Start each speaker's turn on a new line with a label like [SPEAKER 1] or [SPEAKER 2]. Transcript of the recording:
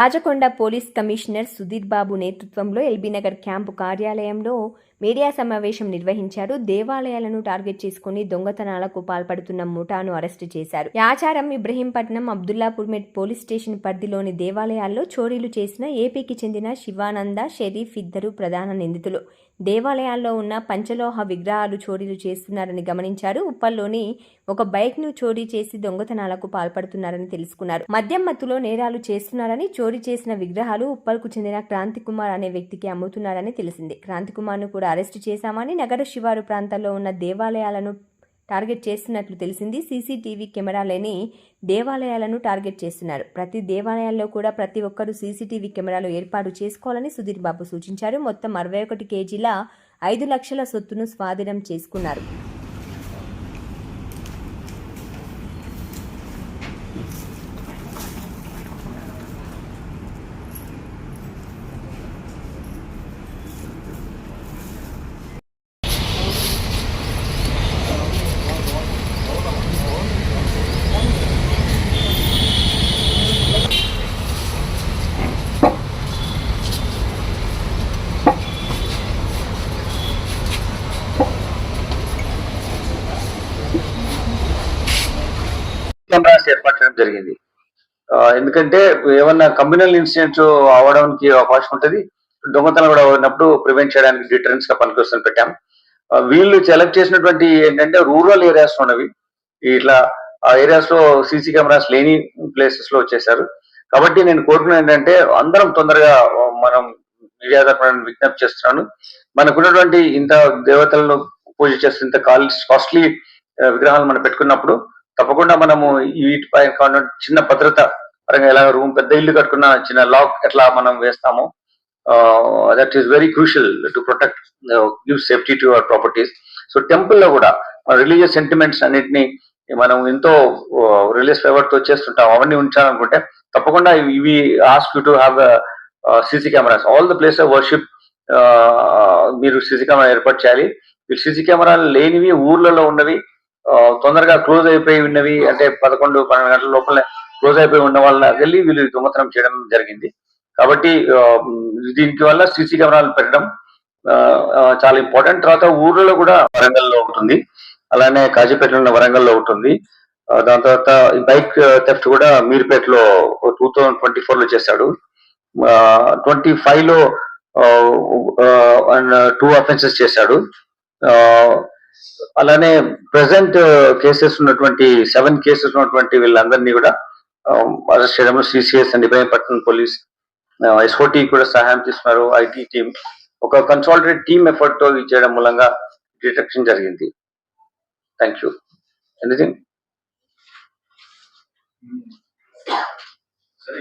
[SPEAKER 1] Rajakonda police commissioner Sudheer Babu నేతృత్వంలో LB Nagar camp కార్యాలయంలో media సమావేశం నిర్వహించారు. దేవాలయాలను టార్గెట్ చేసుకుని దొంగతనాలకు పాల్పడుతున్న ముఠాను అరెస్టు చేశారు. యాచారం ఇబ్రహీంపట్నం అబ్దుల్లాపూర్మెట్ పోలీస్ స్టేషన్ పరిధిలోని దేవాలయాల్లో చోరీలు చేసిన ఏపీకి చెందిన శివానంద షరీఫ్ ఇద్దరు ప్రధాన నిందితులు. దేవాలయాల్లో ఉన్న పంచలోహ విగ్రహాలు చోరీలు చేస్తున్నారని గమనించారు. ఉప్పల్లోని ఒక బైక్ను చోరీ చేసి దొంగతనాలకు పాల్పడుతున్నారని తెలుసుకున్నారు. మద్యం మత్తులో నేరాలు చేస్తున్నారని చోరీ చేసిన విగ్రహాలు ఉప్పల్కు చెందిన క్రాంతి కుమార్ అనే వ్యక్తికి అమ్ముతున్నారని తెలిసింది. క్రాంతి కుమార్ను కూడా కూడా అరెస్టు చేశామని నగర శివారు ప్రాంతాల్లో ఉన్న దేవాలయాలను టార్గెట్ చేస్తున్నట్లు తెలిసింది. సీసీటీవీ కెమెరాలేని దేవాలయాలను టార్గెట్ చేస్తున్నారు. ప్రతి దేవాలయాల్లో కూడా ప్రతి ఒక్కరూ సీసీటీవీ కెమెరాలు ఏర్పాటు చేసుకోవాలని సుధీర్ బాబు సూచించారు. మొత్తం అరవై ఒకటి కేజీల ఐదు లక్షల సొత్తును స్వాధీనం చేసుకున్నారు.
[SPEAKER 2] మొత్తం ఏర్పాటు చేయడం జరిగింది. ఎందుకంటే ఏమన్నా కమ్యూనల్ ఇన్సిడెంట్స్ అవడానికి అవకాశం ఉంటుంది. దొంగతనం కూడా ఉన్నప్పుడు ప్రివెంట్ చేయడానికి డిటరెన్స్గా పనికొస్తుంది పెట్టాం. వీళ్ళు సెలెక్ట్ చేసినటువంటి ఏంటంటే రూరల్ ఏరియాస్ ఉన్నవి. ఇట్లా ఆ ఏరియాస్లో సీసీ కెమెరాస్ లేని ప్లేసెస్లో వచ్చేసారు కాబట్టి నేను కోరుకున్నది ఏంటంటే అందరం తొందరగా మనం మీడియా తరఫున విజ్ఞప్తి చేస్తున్నాను. మనకున్నటువంటి ఇంత దేవతలను పూజ చేస్తే ఇంత కాస్ట్లీ విగ్రహాలు మనం పెట్టుకున్నప్పుడు తప్పకుండా మనము వీటిపై చిన్న భద్రత పరంగా ఎలా రూమ్ పెద్ద ఇల్లు కట్టుకున్న చిన్న లాక్ ఎట్లా మనం వేస్తామో that is very crucial to protect give safety to our properties so టెంపుల్లో కూడా కూడా రిలీజియస్ సెంటిమెంట్స్ అన్నిటిని మనం ఎంతో రిలీజియస్ ఫేవర్తో చేస్తుంటాం. అవన్నీ ఉంచాలనుకుంటే తప్పకుండా ఇవి ask you to have CC cameras all the place of worship మీరు సీసీ కెమెరా ఏర్పాటు చేయాలి. మీరు సీసీ కెమెరాలు లేనివి ఊర్లలో ఉన్నవి తొందరగా క్లోజ్ అయిపోయి ఉన్నవి అంటే పదకొండు పన్నెండు గంటల లోపల క్లోజ్ అయిపోయి ఉన్న వాళ్ళ వెళ్ళి వీళ్ళు దొంగతనం చేయడం జరిగింది. కాబట్టి దీనికి వల్ల సీసీ కెమెరాలు పెట్టడం ఆ, చాలా ఇంపార్టెంట్. తర్వాత ఊర్లలో కూడా వరంగల్లో ఉంటుంది అలానే కాజీపేటలో ఉన్న వరంగల్లో ఉంటుంది ఉంది. దాని తర్వాత బైక్ థెఫ్ట్ కూడా మీర్పేటలో టూ థౌజండ్ ట్వంటీ ఫోర్లో చేశాడు ట్వంటీ ఫైవ్లో టూ అఫెన్సెస్ చేశాడు. ఆ, అలానే ప్రెసెంట్ కేసెస్ uh, ఉన్నటువంటి సెవెన్ కేసెస్ ఉన్నటువంటి వీళ్ళందరినీ కూడా um, అరెస్ట్ చేయడంలో CCS and Ibrahimpatnam police uh, SOT కూడా సహాయం తీసుకున్నారు ఐటీ టీం ఒక కన్సాలిడేట్ టీమ్ ఎఫర్ట్తో ఇది చేయడం మూలంగా డిటెక్షన్ జరిగింది. థ్యాంక్ యూ ఎనీథింగ్
[SPEAKER 3] సరే